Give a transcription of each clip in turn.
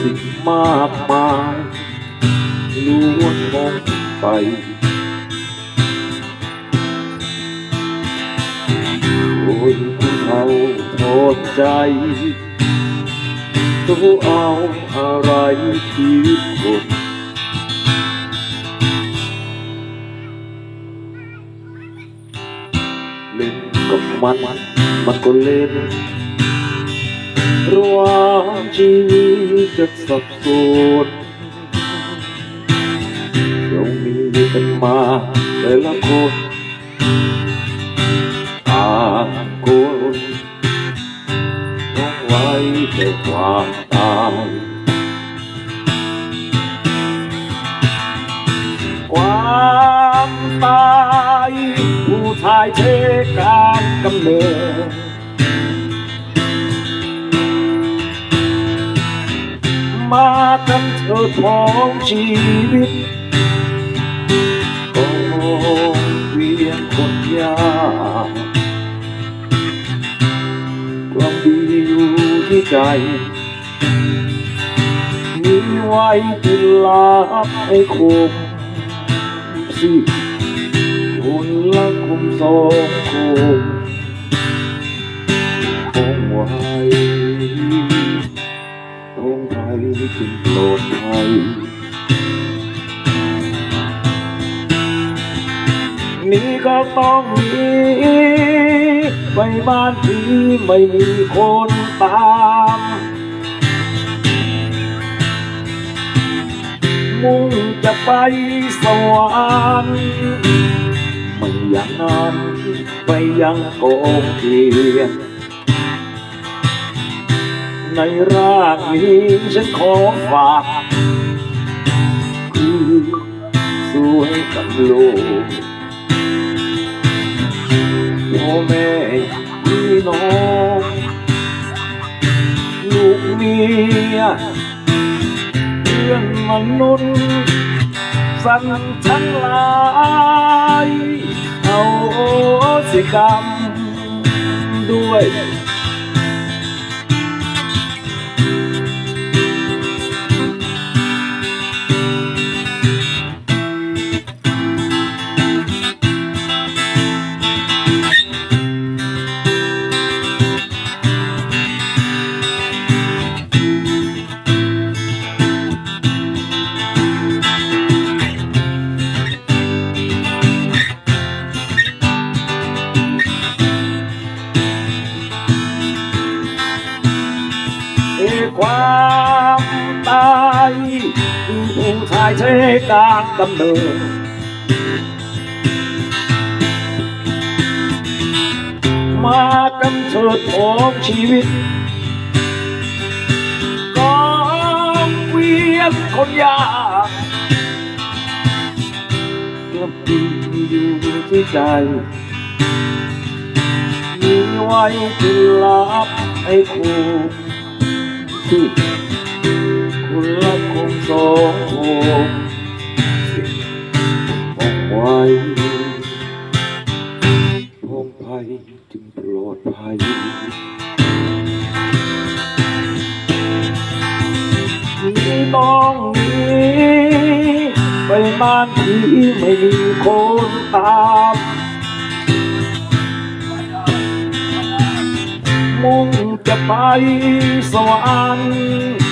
สิ่งมากมายล้วนมองไปคนเขาโทษใจเขาเอาอะไรชีวิตคนเล่นกับมัน มันก็เล่น รว่างชีวิตจะสับสนเรามีกันมาแต่ละคนต่างคนต้องไว้แต่ความตายความตายผู้ชายเทการกำเนิด มากันเถิดของชีวิตก็เวียนคนยากความดีอยู่ที่ใจ มีไว้ที่ลับให้คมสิคนละคมสองคมคงไว้ บ้านที่ไม่มีคนตามมุ่งจะไปสวรรค์ไม่อย่างนั้นไปยังโกงเกียรในร่างนี้ฉันขอฝากคือสวยกับลูกพ่อแม่ พี่น้อง ลูกเมียเพื่อนมนุษย์สันทั้งหลายเอาสิกรรมด้วย คือผู้ชายใช้การดำเนินมากันเถิดของชีวิตกองเวียนคนยากกลับดินอยู่ที่ใจ มีไว้ที่ลับให้คู่ที่ คุณละคงสองคงบอกไว้พงภัยจึงปลอดภัยที่ต้องหนีไปบ้านที่ไม่มีคนตามมุ่งจะไปสวรรค์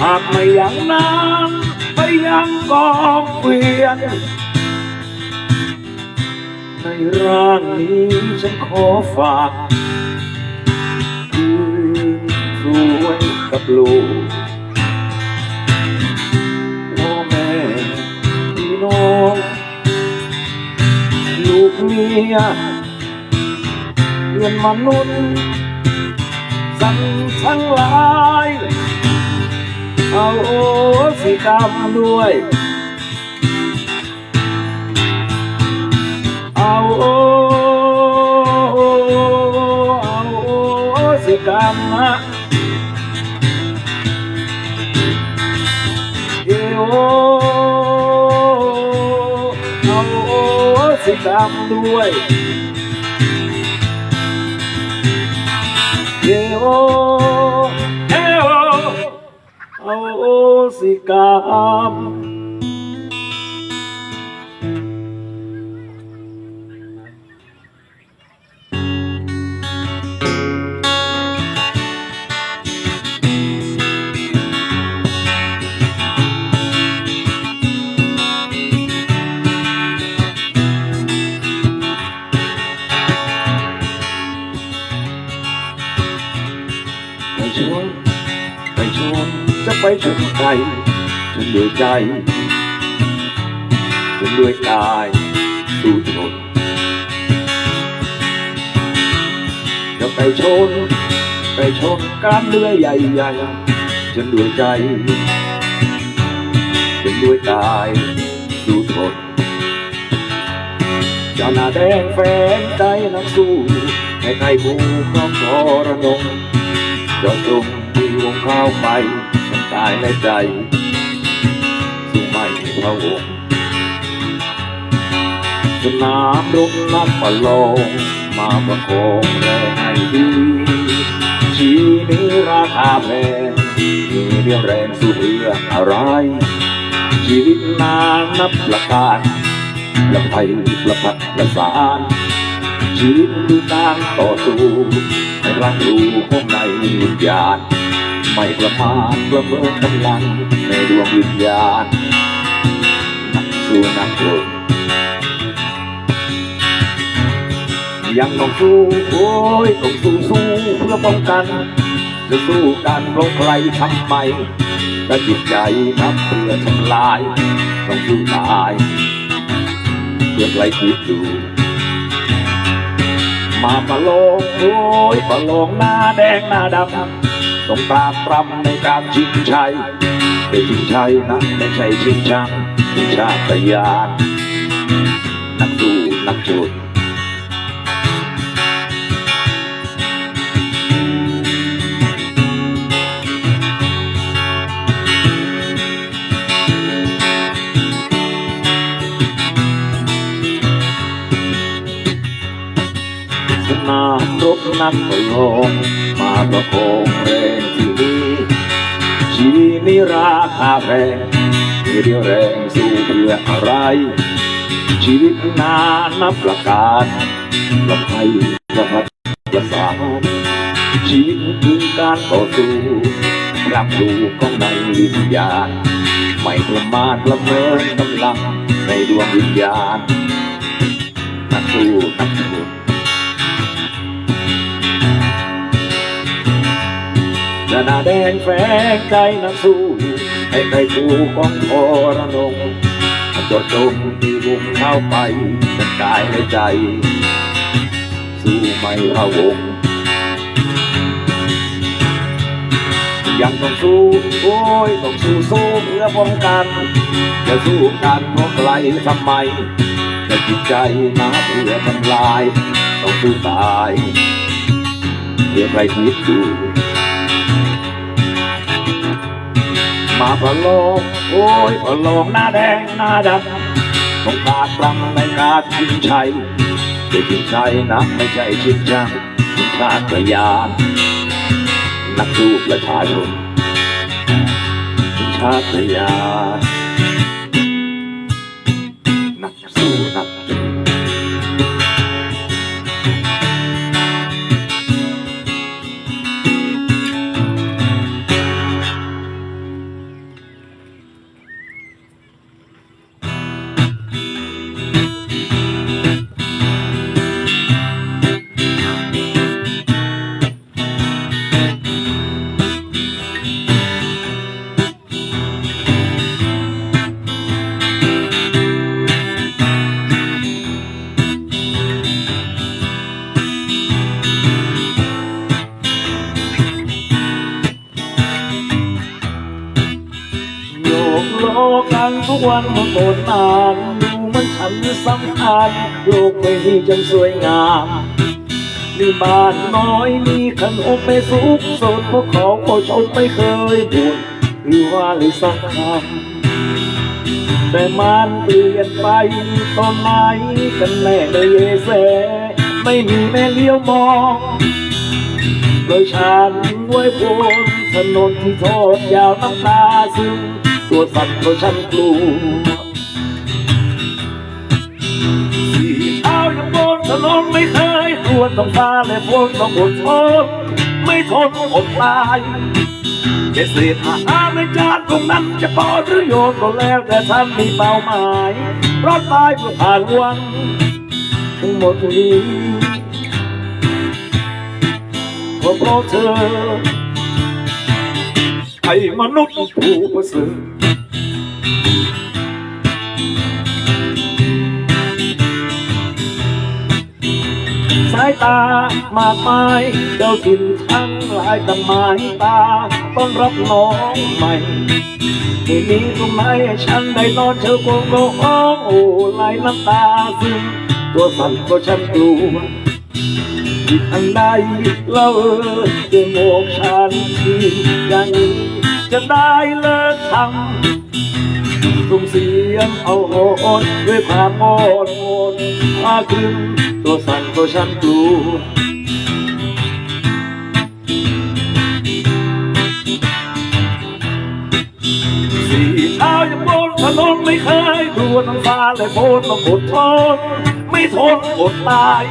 หากไม่อย่างนั้นไปยังกองเกวียนในร่างนี้ฉันขอฝากคืนสวยกับลูกพ่อแม่พี่น้องลูกเมียเพื่อนมนุษย์สันทั้งหลาย เอาโอสิกรรมด้วย เอาโอเอาโอสิกรรมนะเอโอเอาโอสิกรรมด้วยเอโอ สิกรรม ฉันด้วยใจฉันด้วยกายสู้ทนจะไปชน ไปชนการเลื่อยใหญ่ๆฉันด้วยใจฉันด้วยกายสู้ทนเจ้าหน้าแดงแฟนใจนักสู้ให้ใครผู้ครองทรนงเจาะจงมีวงข้าวไป ตายในใจสู้ไม่พะวงสนามรบนักประลองมาประคองแรงให้ดีชีนี้ราคาแพงมีเรี่ยวแรงสู้เพื่ออะไร ชีวิตนานนับประการประภัยประพัดประสานชีวิตคือการต่อสู้ให้รักรู้ข้างในวิญญาณ ไม่ประมาทประเมินกำลังในดวงวิญญาณนักสู้นักรบยังต้องสู้โอ้ยต้องสู้สู้เพื่อป้องกัน จะสู้กันเพราะใครทำไมถ้าจิตใจนับเพื่อทำลาย ต้องสู้ตายเพื่อใครคิดดูมาประโลองโอ้ยประโลองหน้าแดงหน้าดำ ต้องตามปรำในการชิงชัยแต่ชิงชัยนะไม่ใช่ชิงชังชิงชาตยานนักสู้นักจุดสนามรบนักปลอง มาประคองแรงที่นี้ชีนี้ราคาแพงมีเดียวแรงสู้เพื่ออะไร ชีวิตนานนับประการลำไส้ประพัดประสานชีวิตคือการต่อสู้รับรู้ของในวิญญาณไม่ประมาทละเมินกำลังในดวงวิญญาณนักสู้นักสู้ หน้าแดงแฝงใจนักสู้ให้ใครสู้ของทรนงจดจมมีวงเข้าไปทั้งกายและใจ สู้ไม่พะวง ยังต้องสู้โอ้ยต้องสู้สู้เพื่อป้องกันจะสู้กันเพราะใครทำไมแต่จิตใจนะเพื่อทำลาย ต้องสู้ตายเพื่อใครคิดดู มาประโลงโอ้ยประโลงหน้าแดงหน้าดำต้องขาดปลังในกาดชิงชัยแต่ชิงชัยนะไม่ใช่ชิงชังชิงชาติยานนักสู้ประชาชนชิงชาติยาน โกนนานดูมันฉันสำคัญโลกไม่มีจังสวยงามมีบ้านน้อยมีขนมไม่สุกสนพวกเขาก็ชมไม่เคยบ่นหรือว่าเลยสักคำแต่มันเปลี่ยนไปตอนไหนกันแน่เลยเยแสไม่มีแม่เลี้ยวมองโดยฉันไว้บนถนนที่ทอดยาวน้ำตาซึมตัวสั่นเพราะฉันกลัว ยังบนถนนไม่เคยตรวต้องฟ้าและฝนต้องอดทนไม่ทนอดตายจะเศษอาหารในจานตรงนั้นจะปอหรือโยนก็แล้วแต่ท่านมีเป้าหมายรอดตายเพื่อผ่านวันทั้งหมดนี้ก็เพราะเธอไอ้มนุษย์ผู้ประเสริฐ สายตามากมายเจ้าถิ่นทั้งหลายต่หมายตาต้อนรับน้องใหม่ไม่มีตรงไหนให้ฉันได้นอนเธอคงร้องโอ้ไหลน้ำตาซึมตัวสั่นก็ฉันกลัวที่ทางใดเล่าเออจะโมกฉันทีอย่างนี้จะได้เลิกทำส่งเสียงเอาโอนด้วยความโอนโอาคืนตัวสั่นก็ฉันกลัวสี่เท้ายังบนถนนไม่เคยกลัวน้ำฟ้าและฝนมาอดทนไม่ทนอดตาย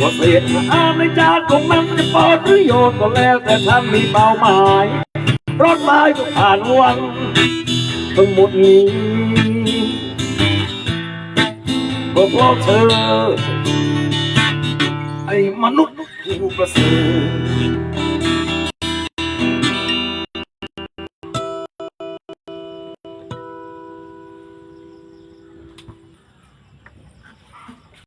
ก็เศษอาในจานของมันจะปอดหรือโยนก็แล้วแต่ท่านมีเป้าหมายรถไม้ก็ผ่านวันทั้งหมดนี้ ก็เพราะเธอ ไอ้มนุษย์ผู้ประเสริฐ